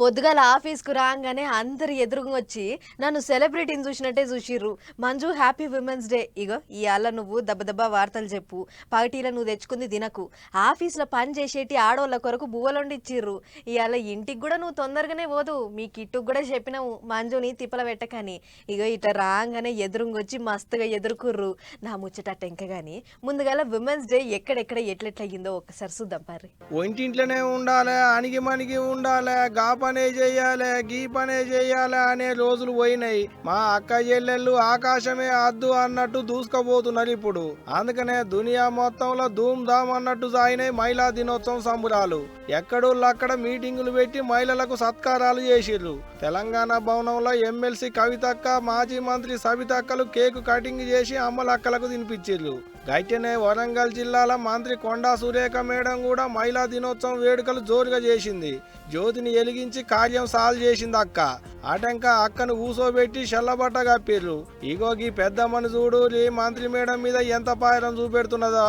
పొద్దుగాల ఆఫీస్కు రాగానే అందరు ఎదురుగా వచ్చి నన్ను సెలబ్రిటీని చూసినట్టే చూసిర్రు. Manju happy women's day. ఇగో ఇవాళ నువ్వు దెబ్బ వార్తలు చెప్పు. పగటీల నువ్వు తెచ్చుకుంది తినకు. ఆఫీస్లో పని చేసేటి ఆడోళ్ళ కొరకు బువ్వలొండి ఇచ్చిర్రు ఇవాళ ఇంటికి కూడా నువ్వు తొందరగానే పోదు. మీ కిట్టుకు కూడా చెప్పినావు మంజుని తిప్పల పెట్టకని. ఇగో ఇట రాగానే ఎదురుగా వచ్చి మస్తుగా ఎదుర్కొర్రు. నా ముచ్చట టెంక కానీ ముందుగాల విమెన్స్ డే ఎక్కడెక్కడ ఎట్లెట్లయిందో ఒకసారి చూద్దాం పారి ఒంటింట్లోనే ఉండాలి అణిగి మణిగి ఉండాలి గాప పనే చేయాలే గీ పనే చేయాలే అనే రోజులు పోయినాయి. మా అక్క చెల్లెళ్ళు ఆకాశమే అద్దు అన్నట్టు దూసుకుపోతున్నారు ఇప్పుడు. అందుకనే దునియా మొత్తంలో ధూమ్ ధామ్ అన్నట్టు సాగినాయి మహిళా దినోత్సవం సంబురాలు. ఎక్కడోళ్ళక్కడ మీటింగులు పెట్టి మహిళలకు సత్కారాలు చేసిర్రు. తెలంగాణ భవనంలో ఎమ్మెల్సీ కవితక్క మాజీ మంత్రి సవితక్కలు కేకు కటింగ్ చేసి అమ్మలక్కలకు తినిపించిర్రు గైటెనే వరంగల్ జిల్లాల మంత్రి కొండా సురేఖ మేడం కూడా మహిళా దినోత్సవం వేడుకలు జోరుగా చేసింది. జ్యోతిని ఎలిగించి కార్యం సాల్వ్ చేసింది అక్క. అటంక అక్కను ఊసోబెట్టి షల్లబట్ట కప్పిర్రు. ఇగో గీ పెద్ద చూడు ఈ మంత్రి మేడం మీద ఎంత పాయరం చూపెడుతున్నదో.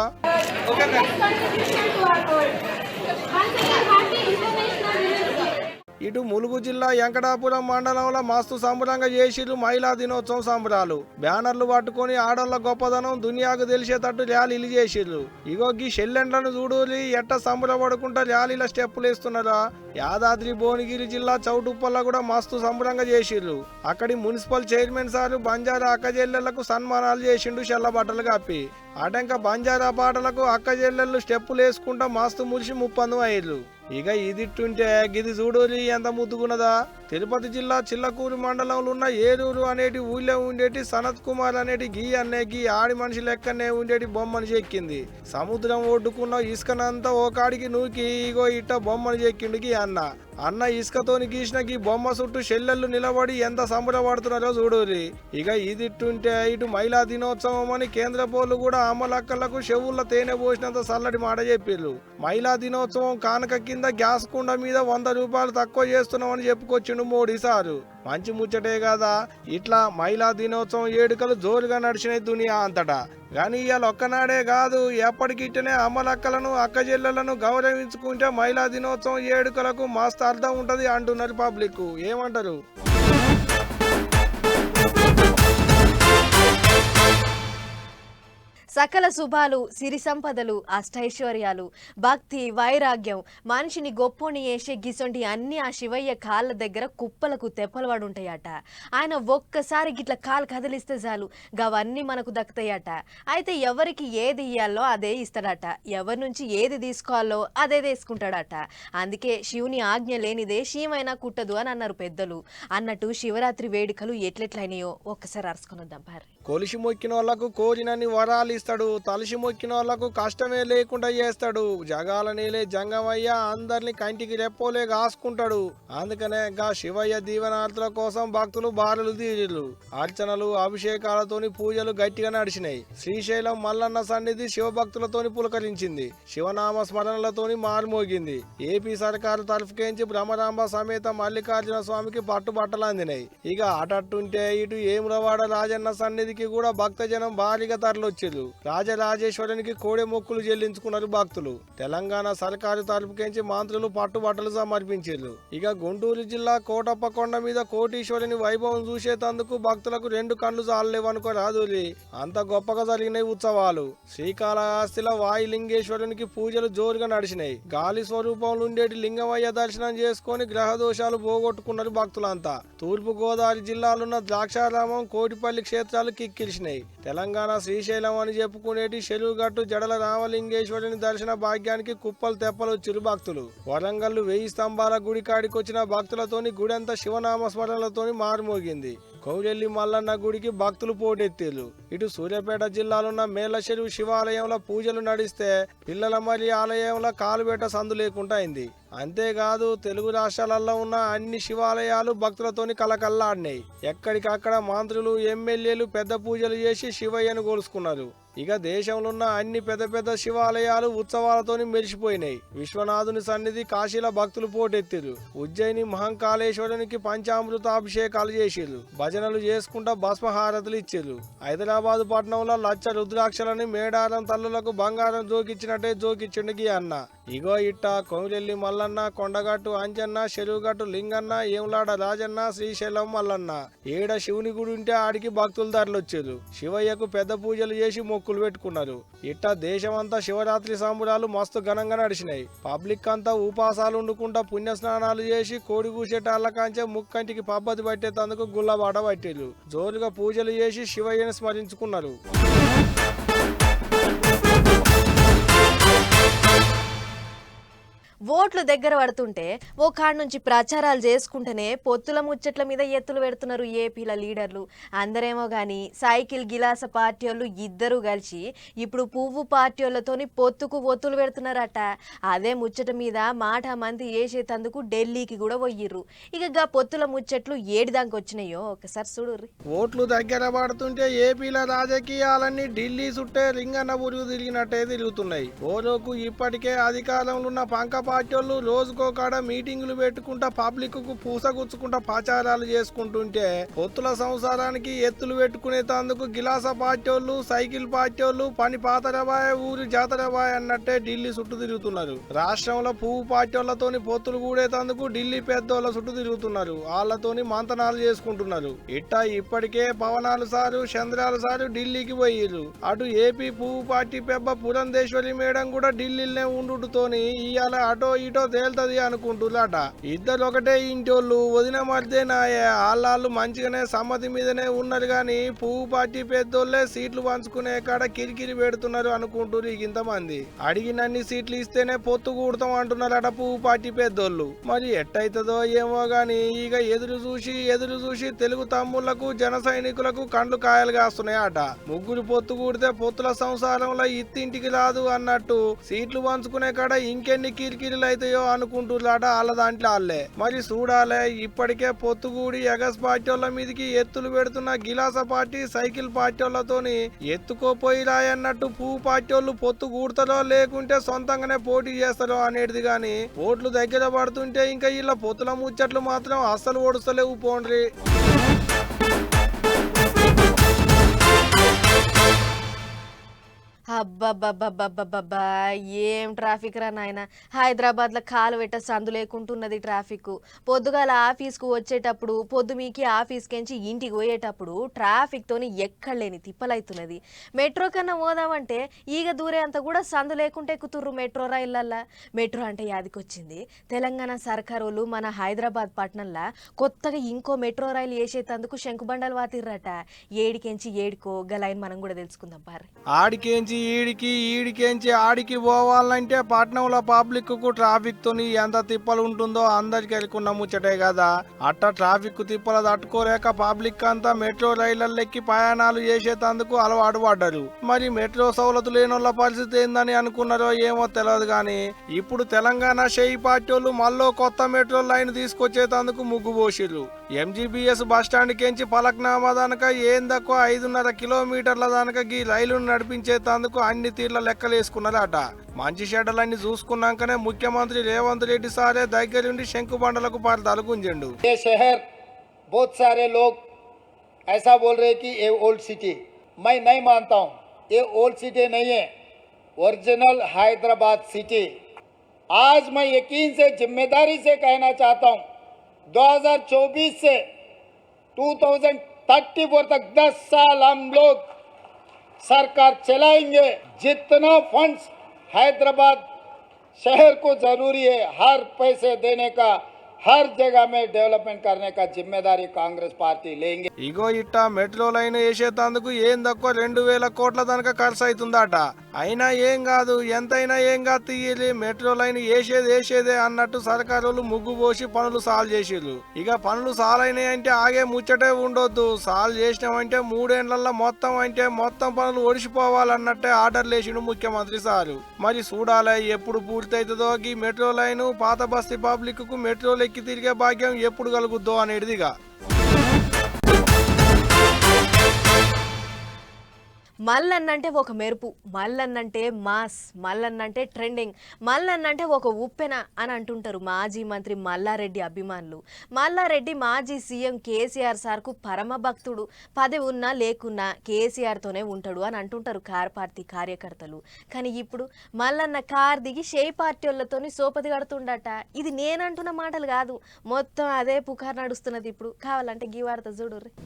ఇటు ములుగు జిల్లా వెంకటాపురం మండలంలో మస్తు సంబరంగా చేసిర్రు మహిళా దినోత్సవం సంబరాలు. బ్యానర్లు పట్టుకొని ఆడోళ్ళ గొప్పదనం దునియాకు తెలిసేటట్టు ర్యాలీలు చేసిర్రు. ఇగో గీ షెల్లెండ్లను చూడూరి ఎట్ట సంబరపడుకుంటా ర్యాలీల స్టెప్పులు వేస్తున్నారా? యాదాద్రి భువనగిరి జిల్లా చౌటుప్పల్లో కూడా మస్తు సంబరంగా చేసిర్రు. అక్కడి మున్సిపల్ చైర్మన్ సారు బంజారా అక్కజెల్లెళ్ళకు సన్మానాలు చేసిండు షెల్ల బట్టలు కప్పి. అటంక బంజారా పాటలకు అక్కజెల్లెళ్ళు స్టెప్పులు వేసుకుంటా మస్తు ములిసి ముప్పందు అయ్యారు ఇక ఇదిట్టుంటే గిది చూడు ఎంత ముద్దుకున్నదా తిరుపతి జిల్లా చిల్లకూరు మండలంలో ఉన్న ఏరూరు అనేటి ఊళ్ళో ఉండేటి సనత్ కుమార్ అనేటి గీ అనే గీ ఆడి మనిషి లెక్కనే ఉండేటి బొమ్మను చెక్కింది. సముద్రం ఒడ్డుకున్న ఇసుకనంతా ఓ కాడికి నూకి ఇగో ఇట్ట బొమ్మను చెక్కిండు గీ అన్న. అన్న ఇసుకతోని గీసిన గీ బొమ్మ చుట్టూ చెల్లెళ్ళు నిలబడి ఎంత సంబరపడుతున్నారో చూడూరి ఇక ఇదిట్టుంటే ఇటు మహిళా దినోత్సవం అని కేంద్ర పోలు కూడా అమ్మలక్కలకు చెవుల్లో తేనె పోసినంత చల్లటి మాట చెప్పిర్రు. మహిళా దినోత్సవం కానక కింద గ్యాస్ కుండ మీద వంద రూపాయలు తక్కువ చేస్తున్నామని చెప్పుకొచ్చిండు మోడీ సారు మంచి ముచ్చటే కదా ఇట్లా మహిళా దినోత్సవం ఏడుకలు జోరుగా నడిచినాయి దునియా అంతటా. కానీ ఇవాళ ఒక్కనాడే కాదు ఎప్పటికిట్టనే అమ్మలక్కలను అక్కజెల్లలను గౌరవించుకుంటే మహిళా దినోత్సవం ఏడుకలకు మస్తు అర్థం ఉంటది అంటున్నారు పబ్లిక్ ఏమంటారు? సకల శుభాలు సిరి సంపదలు అష్టైశ్వర్యాలు భక్తి వైరాగ్యం మనిషిని గొప్పోని చేసే గిసొంటి అన్ని ఆ శివయ్య కాళ్ళ దగ్గర కుప్పలకు తెప్పలు పడుంటాయట ఆయన ఒక్కసారి గిట్ల కాలు కదిలిస్తే చాలు గవన్నీ మనకు దక్కుతాయట. అయితే ఎవరికి ఏది ఇయ్యాలో అదే ఇస్తాడట. ఎవరి నుంచి ఏది తీసుకోవాలో అదే తీసుకుంటాడట. అందుకే శివుని ఆజ్ఞ లేనిదే శివమైనా కుట్టదు అని అన్నారు పెద్దలు. అన్నట్టు శివరాత్రి వేడుకలు ఎట్లెట్లయినాయో ఒక్కసారి అరుచుకొని వద్దాం కొలిసి మొక్కిన వాళ్ళకు కోరినన్ని వరాలు ఇస్తాడు. తలిసి మొక్కిన వాళ్ళకు కష్టమే లేకుండా చేస్తాడు. జగాల నీలే జంగమయ్య అందరిని కంటికి రెప్పోలే కాసుకుంటాడు. అందుకనే గా శివయ్య దీవెనార్థుల కోసం భక్తులు బారులు తీరిలు అర్చనలు అభిషేకాలతోని పూజలు గట్టిగా నడిచినాయి. శ్రీశైలం మల్లన్న సన్నిధి శివభక్తులతోని పులకరించింది. శివనామ స్మరణలతోని మారుమోగింది. ఏపీ సర్కారు తరఫుకేంచి బ్రహ్మరాంబ సమేత మల్లికార్జున స్వామికి పట్టుబట్టలు అందినాయి ఇక అటట్టుంటే ఇటు ఏములవాడ రాజన్న సన్నిధికి కూడా భక్తజనం భారీగా తరలొచ్చారు రాజరాజేశ్వరునికి కోడె మొక్కులు చెల్లించుకున్నారు భక్తులు. తెలంగాణ సర్కారు తరపుకెంచి మంత్రులు పట్టుబట్టలు సమర్పించారు. ఇక గుంటూరు జిల్లా కోటప్ప కొండ మీద కోటీశ్వరుని వైభవం చూసేటందుకు భక్తులకు రెండు కళ్ళు చాలలేవనుకో రాదులి. అంత గొప్పగా జరిగినాయి ఉత్సవాలు. శ్రీకాళహస్తిలో వాయులింగేశ్వరునికి పూజలు జోరుగా నడిచినాయి. గాలి స్వరూపంలో ఉండేటి లింగమయ్య దర్శనం చేసుకొని గ్రహ దోషాలు పోగొట్టుకున్నారు భక్తులంతా. తూర్పు గోదావరి జిల్లాలున్న ద్రాక్షారామం కోటిపల్లి క్షేత్రాలు కిక్కిరిసినాయి తెలంగాణ శ్రీశైలం అని చెప్పుకునేటి చెరువుగట్టు జడల రామలింగేశ్వరుని దర్శన భాగ్యానికి కుప్పలు తెప్పలు చిరు భక్తులు వరంగల్ వెయ్యి స్తంభాల గుడి కాడికి వచ్చిన భక్తులతోని గుడంతా శివనామ స్మరణలతోని మారుమోగింది. కౌరెల్లి మల్లన్న గుడికి భక్తులు పోటెత్తారు ఇటు సూర్యాపేట జిల్లాలోన్న మేలచెరువు శివాలయంలో పూజలు నడిస్తే పిల్లల మరి ఆలయంలో కాలుబేట సందు లేకుండా అయింది. అంతేకాదు తెలుగు రాష్ట్రాలలో ఉన్న అన్ని శివాలయాలు భక్తులతోని కలకల్లాడినాయి ఎక్కడికక్కడ మంత్రులు ఎమ్మెల్యేలు పెద్ద పూజలు చేసి శివయ్యను కోలుసుకున్నారు ఇక దేశంలో ఉన్న అన్ని పెద్ద పెద్ద శివాలయాలు ఉత్సవాలతోని మెరిసిపోయినాయి. విశ్వనాథుని సన్నిధి కాశీల భక్తులు పోటెత్తిరు ఉజ్జయిని మహంకాళేశ్వరునికి పంచామృతాభిషేకాలు చేసిరు భజనలు చేసుకుంటా భస్మహారతులు ఇచ్చిర్రు. హైదరాబాద్ పట్టణంలో లచ్చ రుద్రాక్షలని మేడారం తల్లులకు బంగారం జోకిచ్చినట్టే జోకిచ్చిండు గీ అన్న. ఇగో ఇట్ట కొమిలెల్లి మల్లన్న కొండగట్టు అంజన్న చెరువుగట్టు లింగన్న ఏములాడ రాజన్న శ్రీశైలం మల్లన్న. ఏడ శివుని గుడి ఉంటే ఆడికి భక్తులు ధరలు వచ్చారు శివయ్యకు పెద్ద పూజలు చేసి మొక్కులు పెట్టుకున్నారు. ఇట్ట దేశమంతా శివరాత్రి సంబురాలు మస్తు ఘనంగా నడిచినాయి. పబ్లిక్ అంతా ఉపాసాలు వండుకుంటా పుణ్య స్నానాలు చేసి కోడి కూసేటాళ్ళ కాంచే ముక్కంటికి పబ్బతి పట్టేందుకు గుల్లబాట పట్టారు జోరుగా పూజలు చేసి శివయ్యని స్మరించుకున్నారు. ఓట్లు దగ్గర పడుతుంటే ఓ కాడ నుంచి ప్రచారాలు చేసుకుంటేనే పొత్తుల ముచ్చట్ల మీద ఎత్తులు పెడుతున్నారు ఏపీల లీడర్లు. అందరేమో కానీ సైకిల్ గిలాస పార్టీ వాళ్ళు ఇద్దరు కలిసి ఇప్పుడు పువ్వు పార్టీ వాళ్ళతోని పొత్తుకు ఒత్తులు పెడుతున్నారట. అదే ముచ్చట మీద మాట మంది వేసేటందుకు ఢిల్లీకి కూడా పోయిర్రు. ఇక గా పొత్తుల ముచ్చట్లు ఏడిదానికి వచ్చినాయో ఒకసారి చూడుర్రి. ఓట్లు దగ్గర పడుతుంటే ఏపీల రాజకీయాలన్నీ ఢిల్లీ చుట్టే రింగన్న ఊరు తిరిగినట్టే తిరుగుతున్నాయి. ఓలోకు ఇప్పటికే అధికారంలో ఉన్న పంక పార్టీలు రోజుకో కాడ మీటింగులు పెట్టుకుంటా పబ్లిక్కు పూసగుచ్చుకుంటా ప్రచారాలు చేసుకుంటుంటే పొత్తుల సంసారానికి ఎత్తులు పెట్టుకునేందుకు గిలాస వాళ్ళు సైకిల్ పార్టీ వాళ్ళు పని పాతరబాయ ఊరి జాతరబాయ అన్నట్టే ఢిల్లీ చుట్టూ తిరుగుతున్నారు. రాష్ట్రంలో పువ్వు పార్టీ వాళ్ళతోని పొత్తులు కూడేటందుకు ఢిల్లీ పెద్దోళ్ళ చుట్టూ తిరుగుతున్నారు. వాళ్ళతోని మంతనాలు చేసుకుంటున్నారు. ఇట్టా ఇప్పటికే పవనాలు సారు చంద్రాలు సారు ఢిల్లీకి పోయిరు అటు ఏపీ పువ్వు పార్టీ పెబ్బ పురంధేశ్వరి మేడం కూడా ఢిల్లీలోనే ఉండుతోని ఇవాళ అటో ఇటో తేలుతుంది అనుకుంటున్నారట ఇద్దరు ఒకటే ఇంటోళ్ళు వదిన మధ్య నాయే. ఆళ్ళు మంచిగానే సమ్మతి మీదనే ఉన్నారు గాని పువ్వు పార్టీ పెద్దోళ్ళే సీట్లు పంచుకునే కాడ కిరికిరి పెడుతున్నారు అనుకుంటున్నారు ఇక ఇంతమంది. అడిగినన్ని సీట్లు ఇస్తేనే పొత్తు కూడతాం అంటున్నారట పువ్వు పార్టీ పెద్దోళ్ళు. మరి ఎట్టయితదో ఏమో గాని ఇక ఎదురు చూసి ఎదురు చూసి తెలుగు తమ్ముళ్ళకు జన సైనికులకు కండ్లు కాయలు కాస్తున్నాయట. ముగ్గురు పొత్తు కూడితే పొత్తుల సంసారంలో ఇత్తింటికి రాదు అన్నట్టు. సీట్లు పంచుకునే కాడ ఇంకెన్ని కిరికి కిరికిరిలు అవుతాయో అనుకుంటున్నారట వాళ్ళ దాంట్లో వాళ్ళే. మరి చూడాలే ఇప్పటికే పొత్తుగూడి ఎగస్ పార్టీ వాళ్ళ మీదకి ఎత్తులు పెడుతున్న గిలాస పార్టీ సైకిల్ పార్టీ వాళ్ళతోని ఎత్తుకోపోయిరాయి అన్నట్టు పువ్వు పార్టీ వాళ్ళు పొత్తు కూడతారో లేకుంటే సొంతంగానే పోటీ చేస్తారో అనేది గాని ఓట్లు దగ్గర పడుతుంటే ఇంకా ఇలా పొత్తుల ముచ్చట్లు మాత్రం అస్సలు ఓడుస్తలేవు పోండ్రి. అబ్బబ్బబ్బబ్బబ్బబ్బా ఏం ట్రాఫిక్ రా నాయన? హైదరాబాద్లో కాలు పెట్ట సందు లేకుంటున్నది ట్రాఫిక్ పొద్దుగాల ఆఫీస్కు వచ్చేటప్పుడు పొద్దు మీకి ఆఫీస్కించి ఇంటికి పోయేటప్పుడు ట్రాఫిక్తోని ఎక్కడ లేని తిప్పలైతున్నది. మెట్రో కన్నా పోదామంటే ఈగ దూరే అంత కూడా సందు లేకుంటే ఎక్కుతుర్రు మెట్రో రైళ్ళల్లా మెట్రో అంటే యాదికొచ్చింది. తెలంగాణ సర్కారోళ్ళు మన హైదరాబాద్ పట్టణంలో కొత్తగా ఇంకో మెట్రో రైలు వేసేటందుకు శంకుబండలు వాతిర్రట. ఏడికెంచి ఏడుకో గలైన్ మనం కూడా తెలుసుకుందాం బారి ఆడికేంచి ఈడికి ఈడికేంచి ఆడికి పోవాలంటే పట్నంలో పబ్లిక్కు ట్రాఫిక్ తోని ఎంత తిప్పలు ఉంటుందో అందరికి ఎరుకున్న ముచ్చటే కదా. అట్ట ట్రాఫిక్ తిప్పలు తట్టుకోలేక పబ్లిక్ అంతా మెట్రో రైళ్ళెక్కి ప్రయాణాలు చేసేటందుకు అలవాటు పడ్డారు. మరి మెట్రో సౌలతులు లేని వాళ్ళ పరిస్థితి ఏందని అనుకున్నారో ఏమో తెలియదు గాని ఇప్పుడు తెలంగాణ షేయి పార్టీ వాళ్ళు మళ్ళీ కొత్త మెట్రో లైన్ తీసుకొచ్చేటందుకు ముగ్గు పోసిర్రు. ఎంజీబీఎస్ బస్ స్టాండ్ కెంచి పలక్నామా దానక ఏందకో ఐదున్నర కిలోమీటర్ల దానక ఈ రైలును నడిపించేటందుకు అన్ని తీర్ల లెక్కలేసుకున్నారట మంచి షెడ్డలన్నీ చూసుకున్నాకనే ముఖ్యమంత్రి రేవంత్ రెడ్డి సారే దగ్గరుండి శంకుబండలకు పారదాలు గుంజండు ये शहर बहुत सारे लोग ऐसा बोल रहे कि ये ओल्ड सिटी मैं नहीं मानता हूँ ये ओल्ड सिटी नहीं है ओरिजिनल हैदराबाद सिटी आज मैं यकीन से जिम्मेदारी से कहना चाहता हूँ 2024 से 2034 तक 10 साल हम लोग सरकार चलाएँगे जितना फंड्स हैदराबाद शहर को ज़रूरी है हर पैसे देने का। हर जगह में डेवलपमेंट करने का जिम्मेदारी कांग्रेस पार्टी लेंगे ఇగో ఇట్ట మెట్రో లైన్ వేసేటందుకు ఏం తక్కువ రెండు వేల కోట్ల దానిక ఖర్చు అవుతుందట అయినా ఏం కాదు ఎంతైనా ఏం కాదు తీయాలి మెట్రో లైన్ వేసేది వేసేదే అన్నట్టు సర్కారులు ముగ్గు పోసి పనులు సాల్వ్ చేసిర్రు ఇక పనులు సాల్ అయినాయి అంటే ఆగే ముచ్చటే ఉండొద్దు సాల్వ్ చేసినామంటే మూడేళ్లలో మొత్తం అంటే మొత్తం పనులు ఒడిసిపోవాలన్నట్టే ఆర్డర్ లేచిండు ముఖ్యమంత్రి సారు మరి చూడాలి ఎప్పుడు పూర్తవుతుందో ఈ మెట్రో లైన్ పాత బస్తీ పబ్లిక్ కు మెట్రో ఎక్కి తిరిగే భాగ్యం ఎప్పుడు కలుగుద్దో అనేటిదిగా. మల్లన్నంటే ఒక మెరుపు మల్లన్నంటే మాస్ మల్లన్నంటే ట్రెండింగ్ మల్లన్నంటే ఒక ఉప్పెన అని అంటుంటారు మాజీ మంత్రి మల్లారెడ్డి అభిమానులు. మల్లారెడ్డి మాజీ సీఎం కేసీఆర్ సార్కు పరమ భక్తుడు. పదవి ఉన్నా లేకున్నా కేసీఆర్తోనే ఉంటాడు అని అంటుంటారు కార్ పార్టీ కార్యకర్తలు. కానీ ఇప్పుడు మల్లన్న కార్ దిగి షే పార్టీ వాళ్ళతోని సోపతి కడుతుండట. ఇది నేనంటున్న మాటలు కాదు. మొత్తం అదే పుకార్ నడుస్తున్నది ఇప్పుడు. కావాలంటే గీ వార్త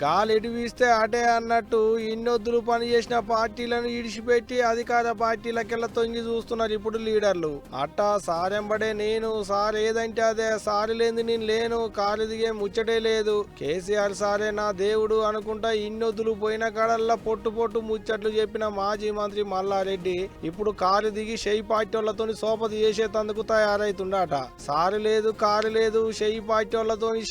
గాలి వీస్తే అటే అన్నట్టు ఇన్నొద్దులు పని చేసిన పార్టీలను ఇడిచిపెట్టి అధికార పార్టీలకెళ్ళ తొంగి చూస్తున్నారు ఇప్పుడు లీడర్లు. అట్టా సారెంబడే నేను సార్ ఏదంటే అదే సారి లేని నేను లేను కారు దిగే ముచ్చటే లేదు. కేసీఆర్ సారే నా దేవుడు అనుకుంటా ఇన్నొద్దులు పోయిన కాడల్లా పొట్టు పొట్టు ముచ్చట్లు చెప్పిన మాజీ మంత్రి మల్లారెడ్డి ఇప్పుడు కారు దిగి షెయి పార్టీలతో వాళ్ళతో సోపతి చేసేటందుకు తయారైతుండట. సారు లేదు కారు లేదు షెయి పార్టీ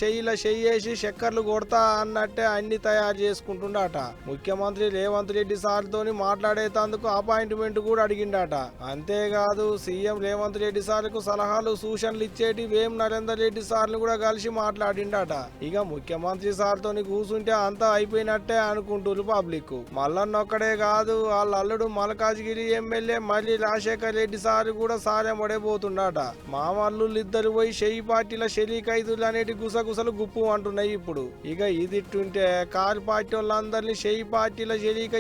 షెయిల షెయి వేసి చక్కర్లు కొడతా అన్నట్టే అన్ని తయారు చేసుకుంటుండట. ముఖ్యమంత్రి రేవంత్ రెడ్డి సార్తోని మాట్లాడేటందుకు అపాయింట్మెంట్ కూడా అడిగిండట. అంతేకాదు సీఎం రేవంత్ రెడ్డి సార్కు సలహాలు సూచనలు ఇచ్చేటి వేం నరేందర్ రెడ్డి సార్లు కూడా కలిసి మాట్లాడిండట. ఇక ముఖ్యమంత్రి సార్తోని కూర్చుంటే అంతా అయిపోయినట్టే అనుకుంటున్నారు పబ్లిక్ మల్లన్న ఒక్కడే కాదు వాళ్ళ అల్లుడు మల్కాజ్గిరి ఎమ్మెల్యే మళ్ళీ రాజశేఖర్ రెడ్డి సార్ కూడా సారెంబడే పోతుండట మామల్లుళ్ళు ఇద్దరు పోయి షెయి పార్టీల షరీక్ ఐదులు అనేటి గుసగుసలు గుప్పు అంటున్నాయి ఇప్పుడు. ఇక ఇదిట్టుంటే కారు పార్టీ వాళ్ళందరినీ షెయి పార్టీల షరీక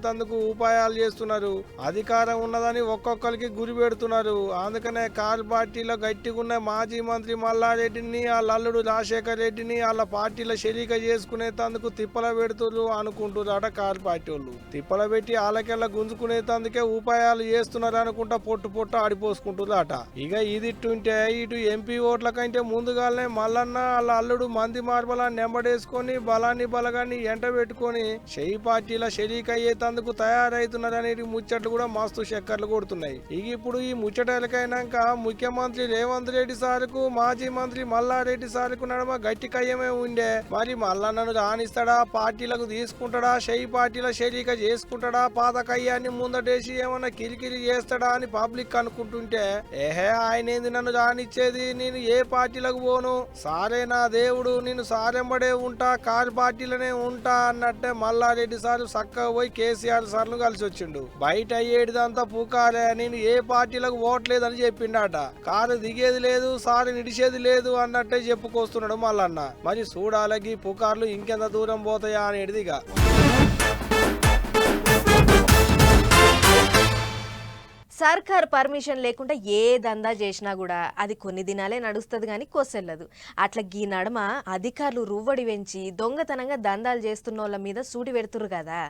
చేసుకునేందుకు ఉపాయాలు చేస్తున్నారు. అధికారం ఉన్నదని ఒక్కొక్కరికి గురి పెడుతున్నారు. అందుకనే కారు పార్టీలో గట్టిగున్న మాజీ మంత్రి మల్లారెడ్డిని వాళ్ళ అల్లుడు రాజశేఖర్ రెడ్డిని వాళ్ళ పార్టీలో షరీక చేసుకునేందుకు తిప్పల పెడుతున్నారు అనుకుంటున్నారట కారు పార్టీ వాళ్ళు. తిప్పల పెట్టి వాళ్ళకెళ్ళ గుంజుకునేందుకే ఉపాయాలు చేస్తున్నారు అనుకుంటా పొట్టు పొట్టు ఆడిపోసుకుంటున్నారట ఇక ఇదిట్టుంటే ఇటు ఎంపీ ఓట్ల కంటే ముందుగానే మల్లన్న వాళ్ళ అల్లుడు మంది మార్బల నెంబడేసుకొని బలాన్ని బలగాన్ని ఎంట పెట్టుకొని షెయి పార్టీల షరీక్ అయ్యేందుకు తయారైతున్నారనే ముచ్చట్లు కూడా మస్తు చక్కర్లు కొడుతున్నాయి. ఇక ఇప్పుడు ఈ ముచ్చటలకైనాక ముఖ్యమంత్రి రేవంత్ రెడ్డి సార్కు మాజీ మంత్రి మల్లారెడ్డి సార్కు నడమ గట్టి కయ్యమే ఉండే. మరి మల్లన్నను రాణిస్తాడా? పార్టీలకు తీసుకుంటాడా? షై పార్టీల షరీక చేసుకుంటాడా? పాత కయ్యాన్ని ముందటేసి ఏమన్నా కిరికిరి చేస్తాడా అని పబ్లిక్ అనుకుంటుంటే ఏహే ఆయన ఏంది నన్ను రానిచ్చేది నేను ఏ పార్టీలకు పోను? సారే నా దేవుడు నేను సారెంబడే ఉంటా కారు పార్టీలనే ఉంటా అన్నట్టే మల్లారెడ్డి సార్ చక్కగా పోయి కేసు కేసీఆర్ సార్లు కలిసి వచ్చిండు. బయట అయ్యేటిదంతా పూకాలే నేను ఏ పార్టీలకు ఓట్లేదని చెప్పిండట. కారు దిగేది లేదు సారు నిడిచేది లేదు అన్నట్టే చెప్పుకొస్తున్నాడు మల్లన్న. మరి చూడాలకి పుకార్లు ఇంకెంత దూరం పోతాయా అనేటిదిగా. సర్కార్ పర్మిషన్ లేకుండా ఏ దందా చేసినా కూడా అది కొన్ని దినాలే నడుస్తుంది కానీ కోసెళ్ళదు. అట్లా గీ నడమ అధికారులు రువ్వడి పెంచి దొంగతనంగా దందాలు చేస్తున్న వాళ్ళ మీద సూటి పెడుతురు కదా.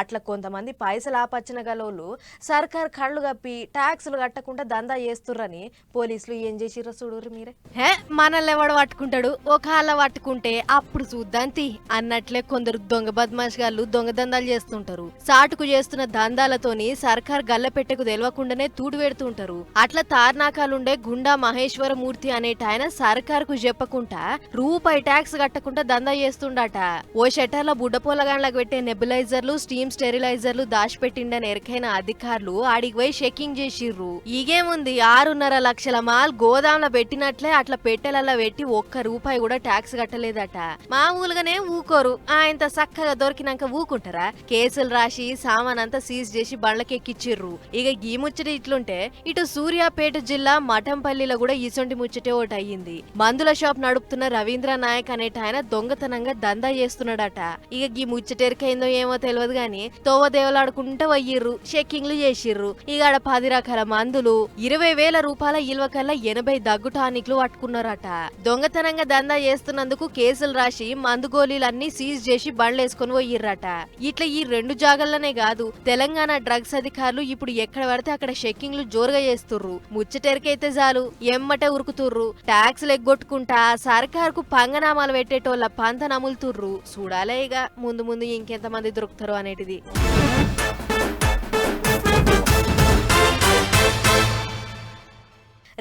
అట్లా కొంతమంది పైసలు ఆపచ్చిన గలోళ్ళు సర్కార్ కళ్ళు కప్పి ట్యాక్సులు కట్టకుండా దందా చేస్తుర్రని పోలీసులు ఏం చేసిర్రో చూడరు మీరే. హే మనల్ని ఎవడు పట్టుకుంటాడు? ఒక అలా పట్టుకుంటే అప్పుడు చూద్దాంతి అన్నట్లే కొందరు దొంగ బద్మాష్ గాళ్ళు దొంగ దందాలు చేస్తుంటారు. సాటుకు చేస్తున్న దందాలతోని సర్కార్ గల్లపెట్టెకు తెలియకుండానే తూడు అట్లా తార్నాకాలుండే గుండా మహేశ్వర మూర్తి అనేట ఆయన సర్కార్కు చెప్పకుండా రూపాయి ట్యాక్స్ కట్టకుండా దందా చేస్తుండట. ఓ షట్టర్ల బుడ్డపోలగాండ్లకు పెట్టే నెబులైజర్లు స్టీమ్ స్టెరిలైజర్లు దాచిపెట్టిండని ఎరకైన అధికారులు ఆడికి పోయి చెకింగ్ చేసిర్రు. ఈగేముంది ఆరున్నర లక్షల మాల్ గోదాంలో పెట్టినట్లే అట్లా పెట్టెలలో పెట్టి ఒక్క రూపాయి కూడా ట్యాక్స్ కట్టలేదట. మామూలుగానే ఊకోరు. ఆయనత చక్కగా దొరికినాక ఊకుంటారా? కేసులు రాసి సామాన్ అంతా సీజ్ చేసి బండ్లకెక్కిచ్చిర్రు. ఇక ఈ ముచ్చట ఇట్లుంటే ఇటు సూర్యాపేట జిల్లా మఠంపల్లిలో కూడా ఇసొంటి ముచ్చటే ఒకటి అయ్యింది. మందుల షాప్ నడుపుతున్న రవీంద్ర నాయక్ అనేట ఆయన దొంగతనంగా దందా చేస్తున్నాడట. ఇక ఈ ముచ్చటెరికైందో ఏమో తెలియదు గాని తోవ దేవులాడుకుంటూ వయ్యిర్రు చెక్కింగ్లు చేసిర్రు. ఇక ఆడ పది రకాల మందులు ఇరవై వేల రూపాయల ఇల్వ కల్లా ఎనభై దగ్గు టానిక్లు పట్టుకున్నారట. దొంగతనంగా దందా చేస్తున్నందుకు కేసులు రాసి మందు గోళీలన్నీ సీజ్ చేసి బండ్లేసుకొని పోయిర్రట ఇట్లా ఈ రెండు జాగల్లోనే కాదు తెలంగాణ డ్రగ్స్ అధికారులు ఇప్పుడు ఎక్కడ పడితే అక్కడ షెక్కింగ్లు జోరుగా చేస్తుర్రు. ముచ్చటెరికైతే చాలు ఎమ్మటే ఉరుకుతుర్రు. ట్యాక్స్లు ఎగ్గొట్టుకుంటా సర్కారుకు పంగనామాలు పెట్టేటోళ్ళ పంత నములుతుర్రు. చూడాలే ఇక ముందు ముందు ఇంకెంతమంది దొరుకుతారు అనేటిది.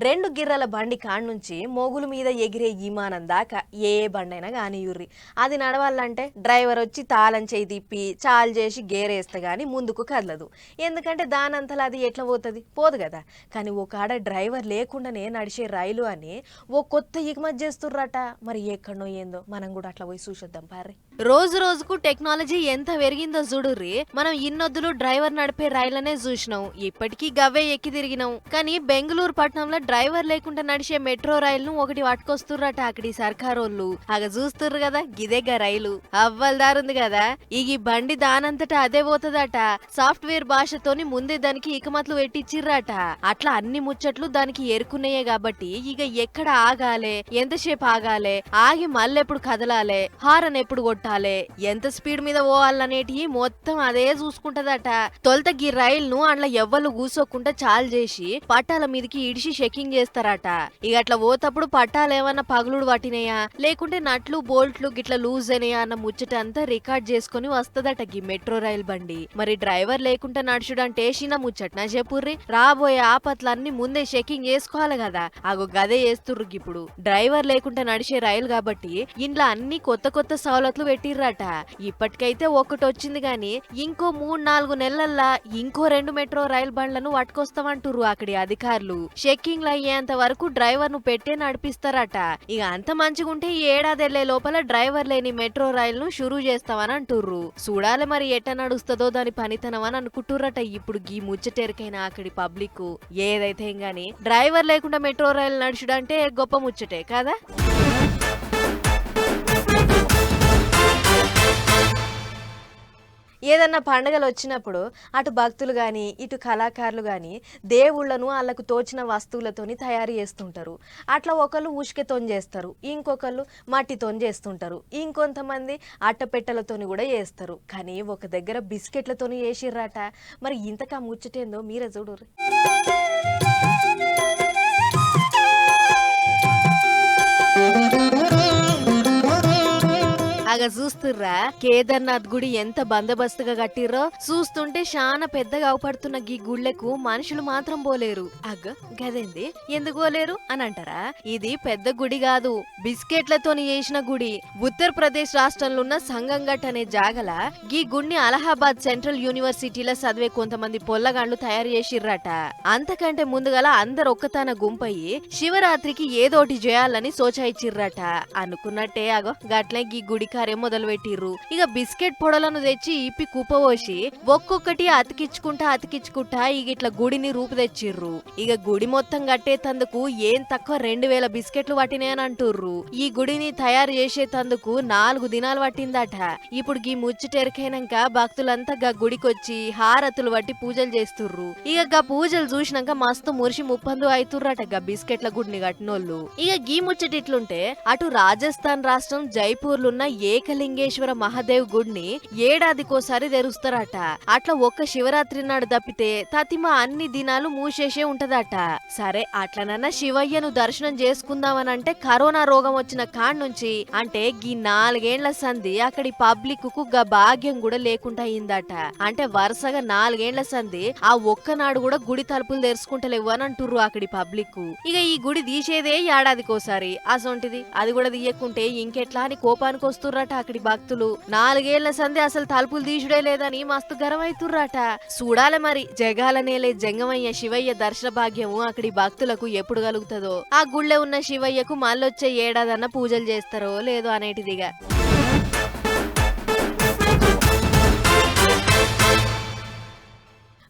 రెండు గిర్రల బండి కాడ నుంచి మోగుల మీద ఎగిరే విమానం దాకా ఏ బండైనా కానియుర్రి అది నడవాలంటే డ్రైవర్ వచ్చి తాళం చేయి తిప్పి చాలు చేసి గేరేస్తే కానీ ముందుకు కదలదు. ఎందుకంటే దానంతలా అది ఎట్లా పోతుంది? పోదు కదా కానీ ఒక ఆడ డ్రైవర్ లేకుండానే నడిచే రైలు అని ఓ కొత్త ఎగుమతి చేస్తుర్రట. మరి ఎక్కడనో ఏందో మనం కూడా అట్లా పోయి చూసొద్దాం పారే రోజు రోజుకు టెక్నాలజీ ఎంత పెరిగిందో చూడుర్రి. మనం ఇన్నొద్దులు డ్రైవర్ నడిపే రైళ్ళనే చూసినాం. ఇప్పటికీ గవ్వే ఎక్కి తిరిగినాం. కానీ బెంగళూరు పట్టణంలో డ్రైవర్ లేకుండా నడిచే మెట్రో రైలును ఒకటి పట్టుకొస్తుర్రట అక్కడి సర్కారోళ్ళు. అగ చూస్తుర్రు కదా గిదేగా రైలు. అవ్వల్దారుంది కదా. ఇక ఈ బండి దానంతటా అదే పోతుందట. సాఫ్ట్వేర్ భాషతోని ముందే దానికి ఇకమట్లు పెట్టిచ్చిర్రట. అట్లా అన్ని ముచ్చట్లు దానికి ఎరుకున్నాయే కాబట్టి ఇక ఎక్కడ ఆగాలే? ఎంతసేపు ఆగాలే? ఆగి మళ్ళెప్పుడు కదలాలే? హారన్ ఎప్పుడు కొట్టాలి? ఎంత స్పీడ్ మీద పోవాలనేటివి మొత్తం అదే చూసుకుంటదట. తొలత గీ రైలును అందులో ఎవ్వరు కూసోకుండా చాలు చేసి పట్టాల మీదకి ఇడిసి చెకింగ్ చేస్తారట. ఇక అట్లా పోతప్పుడు పట్టాలు ఏమన్నా పగులుడు పట్టినాయా? లేకుంటే నట్లు బోల్ట్లు గిట్లా లూజ్ అయినాయా అన్న ముచ్చట అంతా రికార్డ్ చేసుకుని వస్తదట గీ మెట్రో రైల్ బండి. మరి డ్రైవర్ లేకుండా నడుచుడంటే ముచ్చట. ముచ్చట్నా చెప్పుర్రి రాబోయే ఆపత్లన్నీ ముందే చెకింగ్ చేసుకోవాలి కదా. అగో గదే చేస్తుర్రు ఇప్పుడు డ్రైవర్ లేకుండా నడిచే రైలు కాబట్టి ఇంట్లో అన్ని కొత్త కొత్త సవలతులు పెట్టిర్రట. ఇప్పటికైతే ఒకటి వచ్చింది గాని ఇంకో మూడు నాలుగు నెలల్లా ఇంకో రెండు మెట్రో రైలు బండ్లను పట్టుకొస్తామంటురు అక్కడి అధికారులు. చెక్కింగ్లు అయ్యేంత వరకు డ్రైవర్ను పెట్టే నడిపిస్తారట. ఇక అంత మంచిగుంటే ఈ ఏడాది వెళ్ళే లోపల డ్రైవర్ లేని మెట్రో రైలును షురూ చేస్తామని అంటుర్రు చూడాలి మరి ఎట్ట నడుస్తుందో దాని పనితనం అని అనుకుంటుర్రట ఇప్పుడు గీ ముచ్చటెరికైన అక్కడి పబ్లిక్ ఏదైతే ఏం గాని డ్రైవర్ లేకుండా మెట్రో రైలు నడుచుడంటే గొప్ప ముచ్చటే కదా? ఏదన్నా పండుగలు వచ్చినప్పుడు అటు భక్తులు కానీ ఇటు కళాకారులు కానీ దేవుళ్ళను వాళ్ళకు తోచిన వస్తువులతోని తయారు చేస్తుంటారు. అట్లా ఒకళ్ళు ఉష్కెతోని చేస్తారు ఇంకొకళ్ళు మట్టితోని చేస్తుంటారు. ఇంకొంతమంది అట్టపెట్టెలతోని కూడా చేస్తారు. కానీ ఒక దగ్గర బిస్కెట్లతోని చేసిర్రాట. మరి ఇంతకా ముచ్చటేందో మీరే చూడుర్రి. అలాగా చూస్తుర్రా? కేదార్నాథ్ గుడి ఎంత బందోబస్తుగా కట్టిర్రో? చూస్తుంటే చాలా పెద్దగా అవపడుతున్న గీ గుళ్ళకు మనుషులు మాత్రం పోలేరు. అగ్గ గదేంది? ఎందుకు పోలేరు? అని అంటారా? ఇది పెద్ద గుడి కాదు. బిస్కెట్లతోని చేసిన గుడి. ఉత్తరప్రదేశ్ రాష్ట్రంలో ఉన్న సంగంఘట్ అనే జాగల. గీ గుడిని అలహాబాద్ సెంట్రల్ యూనివర్సిటీలో చదివే కొంతమంది పొల్లగాండ్లు తయారు చేసిర్రట. అంతకంటే ముందుగల అందరు ఒక్కతాన గుంపయ్యి శివరాత్రికి ఏదోటి చేయాలని సోచాయిచ్చిర్రట. అనుకున్నట్టే అగో గట్లే గీ గుడి కార్యం మొదలు ఇక బిస్కెట్ పొడలను తెచ్చి ఇప్పి కుప్పపోసి ఒక్కొక్కటి అతికించుకుంటా అతికించుకుంటా ఇక ఇట్లా గుడిని రూపు తెచ్చిర్రు. ఇక గుడి మొత్తం కట్టేతందుకు ఏం తక్కువ రెండు వేల బిస్కెట్లు పట్టినాయని అంటుర్రు. ఈ గుడిని తయారు చేసేతందుకు నాలుగు దినాలు పట్టిందట. ఇప్పుడు గీ ముచ్చటెరకైనాక భక్తులంతా గా గుడికొచ్చి హారతులు పట్టి పూజలు చేస్తుర్రు. ఇక గా పూజలు చూసినాక మస్తు మురిసి ముప్పందు అవుతుర్రట గా బిస్కెట్ల గుడిని కట్టినోళ్ళు. ఇక గీ ముచ్చట ఇట్లుంటే అటు రాజస్థాన్ రాష్ట్రం జైపూర్లున్న ఏకలింగేశ్వర మహాదేవ్ గుడిని ఏడాదికోసారి తెరుస్తారట. అట్లా ఒక్క శివరాత్రి నాడు తప్పితే తతిమ అన్ని దినాలు మూసేసే ఉంటదట. సరే అట్లనన్నా శివయ్యను దర్శనం చేసుకుందామనంటే కరోనా రోగం వచ్చిన కాడ్ నుంచి అంటే గీ నాలుగేండ్ల సంధి అక్కడి పబ్లిక్కు గా భాగ్యం కూడా లేకుండా అయిందట. అంటే వరుసగా నాలుగేండ్ల సంధి ఆ ఒక్కనాడు కూడా గుడి తలుపులు తెరుచుకుంటలేవు అని అంటుర్రు అక్కడి పబ్లిక్ ఇక ఈ గుడి తీసేదే ఏడాదికోసారి. అసొంటిది? అది కూడా తీయకుంటే ఇంకెట్లా అని కోపానికి వస్తుర్రట అక్కడి భక్తులు. నాలుగేళ్ళ సంధి అసలు తలుపులు తీసుడే లేదని మస్తు గరమైతుర్రట చూడాలి మరి జగాల నేలే జంగమయ్య శివయ్య దర్శన భాగ్యము అక్కడి భక్తులకు ఎప్పుడు కలుగుతుందో. ఆ గుళ్ళె ఉన్న శివయ్యకు మళ్ళొచ్చే ఏడాదన్న పూజలు చేస్తారో లేదో అనేటిదిగా.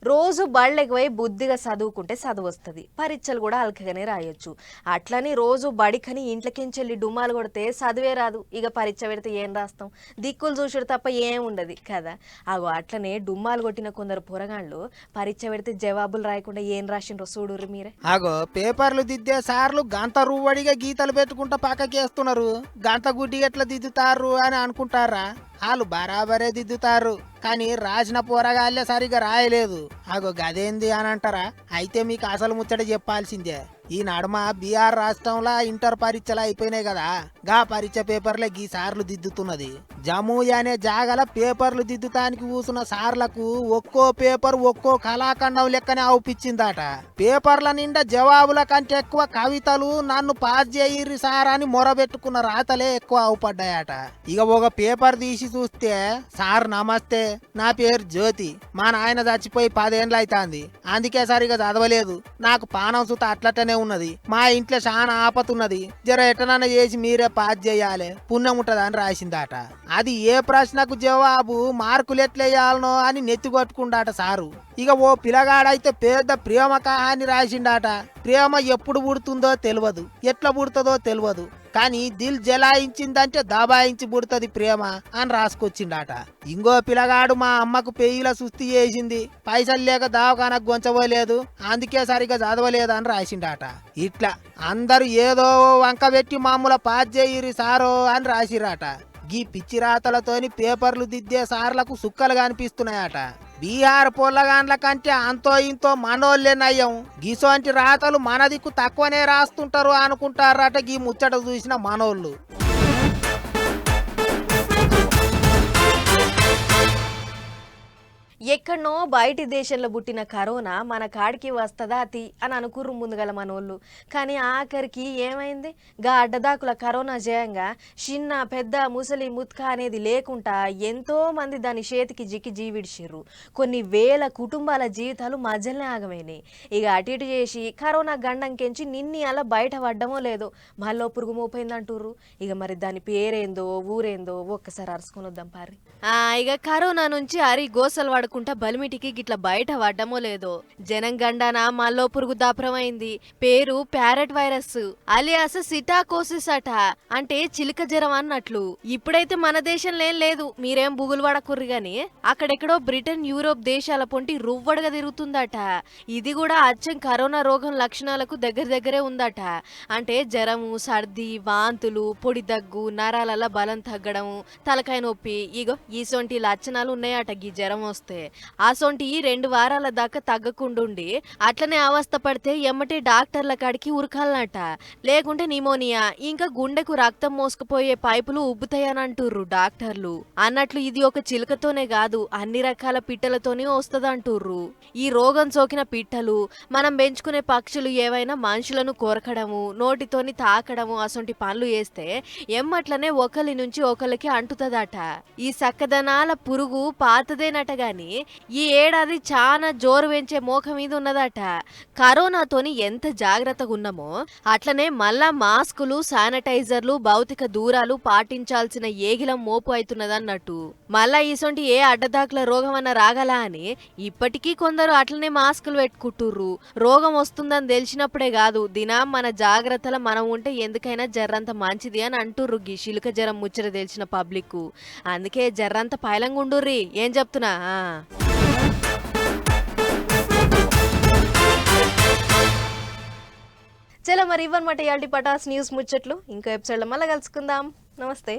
రోజు బళ్ళకి పోయి బుద్ధిగా చదువుకుంటే చదువు వస్తుంది. పరీక్షలు కూడా అల్కగానే రాయొచ్చు. అట్లని రోజు బడికని ఇంట్లోకించెళ్ళి డుమ్మాలు కొడితే చదివే రాదు. ఇక పరీక్ష పెడితే ఏం రాస్తాం? దిక్కులు చూసుడు తప్ప ఏం ఉండదు కదా? అగో అట్లనే డుమ్మాలు కొట్టిన కొందరు పొరగాళ్ళు పరీక్ష పెడితే జవాబులు రాయకుండా ఏం రాసిండ్రో చూడుర్రి మీరే. అగో పేపర్లు దిద్దే సార్లు గంత రూవడిగా గీతలు పెట్టుకుంటా పక్కకేస్తున్నారు. గంత గుడ్డి ఎట్లా దిద్దుతారు అని అనుకుంటారా? వాళ్ళు బరాబరే దిద్దుతారు కానీ రాసిన పోరగాళ్ళే సరిగా రాయలేదు. అగో గదేంది అని అంటారా? అయితే మీకు అసలు ముచ్చట చెప్పాల్సిందే. ఈ నడుమ బీహార్ రాష్ట్రంలో ఇంటర్ పరీక్షలు అయిపోయినాయి కదా. గా పరీక్ష పేపర్లే గీ సార్లు దిద్దుతున్నది. జమూయి అనే జాగల పేపర్లు దిద్దుతానికి కూసిన సార్లకు ఒక్కో పేపర్ ఒక్కో కళాఖండం లెక్కనే అవుపిచ్చిందట పేపర్ల నిండా జవాబుల కంటే ఎక్కువ కవితలు నన్ను పాస్ చేయిర్రి సార్ అని మొరబెట్టుకున్న రాతలే ఎక్కువ అవుపడ్డాయట ఇక ఒక పేపర్ తీసి చూస్తే సార్ నమస్తే నా పేరు జ్యోతి మా నాయన చచ్చిపోయి పదేండ్లు అవుతాంది అందుకే సరిగా చదవలేదు. నాకు పానం సుత అట్లటనే ఉన్నది. మా ఇంట్లో చాలా ఆపతున్నది. జర ఎట్టనన్నా చేసి మీరే పాస్ చేయాలి. పుణ్యం ఉంటది అని రాసిందాట. అది ఏ ప్రశ్నకు జవాబు? మార్కులు ఎట్లేయాలనో అని నెత్తికొట్టుకుండాట సారు. ఇక ఓ పిల్లగాడైతే పెద్ద ప్రేమ అని రాసిండాట. ప్రేమ ఎప్పుడు పుడుతుందో తెలియదు ఎట్లా పుడుతుందో తెలియదు కానీ దిల్ జలాయించిందంటే దబాయించి పుడుతుంది ప్రేమ అని రాసుకొచ్చిండాట. ఇంకో పిలగాడు మా అమ్మకు పెయ్యిల సుస్థి చేసింది. పైసలు లేక దావకానకు గొంచవలేదు అందుకే సరిగా చదవలేదు అని రాసిండాట. ఇట్లా అందరూ ఏదో వంక పెట్టి మామూలు పాస్ చేయిరి సారో అని రాసిరాట గీ పిచ్చి రాతలతోని పేపర్లు దిద్దే సార్లకు సుక్కలు కనిపిస్తున్నాయట బీహార్ పొల్లగాండ్ల కంటే అంతో ఇంతో మనోళ్ళే నయ్యం గిసోంటి రాతలు మన దిక్కు తక్కువనే రాస్తుంటారు అనుకుంటారట గీ ముచ్చట చూసిన మనోళ్ళు. ఎక్కడనో బయటి దేశంలో పుట్టిన కరోనా మన కాడికి వస్తుందా అతి అని అనుకుర్రు ముందుగల మనోళ్ళు. కానీ ఆఖరికి ఏమైంది? గా అడ్డదాకుల కరోనా జయంగా చిన్న పెద్ద ముసలి ముత్క అనేది లేకుండా ఎంతో మంది దాని చేతికి జిక్కి జీవిడిచిర్రు. కొన్ని వేల కుటుంబాల జీవితాలు మధ్యలోనే ఆగమైనాయి. ఇక అటు ఇటు చేసి కరోనా గండం కెంచి నిన్ని అలా బయట పడ్డమో లేదో మళ్ళీ పురుగు మోపోయింది ఇక మరి దాని పేరేందో ఊరేందో ఒక్కసారి అరుచుకొని వద్దాం పారి. ఆ, ఇక కరోనా నుంచి అరి గోసలు ఆడుకుంటా బలిమిటికి గిట్ల బయట పడ్డమో లేదో. జనం గండాన మల్లో పురుగు దాపరమైంది. పేరు ప్యారెట్ వైరస్. అలియాస్ సిటాకోసిస్ అట. అంటే చిలుక జ్వరం అన్నట్లు. ఇప్పుడైతే మన దేశంలో ఏం లేదు. మీరేం బుగులు పడకుర్రు గాని. అక్కడెక్కడో బ్రిటన్ యూరోప్ దేశాల పొంటి రువ్వడగా తిరుగుతుందట. ఇది కూడా అచ్చం కరోనా రోగం లక్షణాలకు దగ్గర దగ్గరే ఉందట. అంటే జ్వరము సర్ది వాంతులు పొడి దగ్గు నరాలల్ల బలం తగ్గడము తలకాయ నొప్పి. ఇగో ఈసొంటి లక్షణాలు ఉన్నాయట. గీ జ్వరం వస్తే. ఆసొంటి రెండు వారాల దాకా తగ్గకుండుండి అట్లనే అవస్థ పడితే ఎమ్మటే డాక్టర్ల కాడికి ఉరకాలనట. లేకుంటే నిమోనియా ఇంకా గుండెకు రక్తం మోసుకుపోయే పైపులు ఉబ్బుతాయని అంటుర్రు డాక్టర్లు. అన్నట్లు ఇది ఒక చిలుకతోనే కాదు అన్ని రకాల పిట్టలతోనే వస్తుందంటుర్రు. ఈ రోగం సోకిన పిట్టలు మనం పెంచుకునే పక్షులు ఏవైనా మనుషులను కొరకడము నోటితోని తాకడము అసొంటి పనులు చేస్తే ఎమ్మట్లనే ఒకరి నుంచి ఒకరికి అంటుతదట. ఈ సక్కదనాల పురుగు పాతదేనట గాని ఈ ఏడాది చాలా జోరు పెంచే మోక మీద ఉన్నదట. కరోనాతోని ఎంత జాగ్రత్తగా ఉన్నామో అట్లనే మళ్ళా మాస్కులు శానిటైజర్లు భౌతిక దూరాలు పాటించాల్సిన ఏగిలం మోపు అవుతున్నదన్నట్టు మళ్ళా ఈసొంటి ఏ అడ్డదాకుల రోగం అన్న రాగలా అని ఇప్పటికీ కొందరు అట్లనే మాస్కులు పెట్టుకుంటుర్రు. రోగం వస్తుందని తెలిసినప్పుడే కాదు దినం మన జాగ్రత్తల మనం ఉంటే ఎందుకైనా జర్రంత మంచిది అని అంటుర్రు గీ శిలుక జ్వరం ముచ్చట తెలిసిన పబ్లిక్ అందుకే జర్రంత పైలంగుండుర్రి. ఏం చెప్తున్నా? చలో మరి ఇవ్వనమాట ఇవాళ పటాస్ న్యూస్ ముచ్చట్లు. ఇంకో ఎపిసోడ్లో మళ్ళీ కలుసుకుందాం. నమస్తే.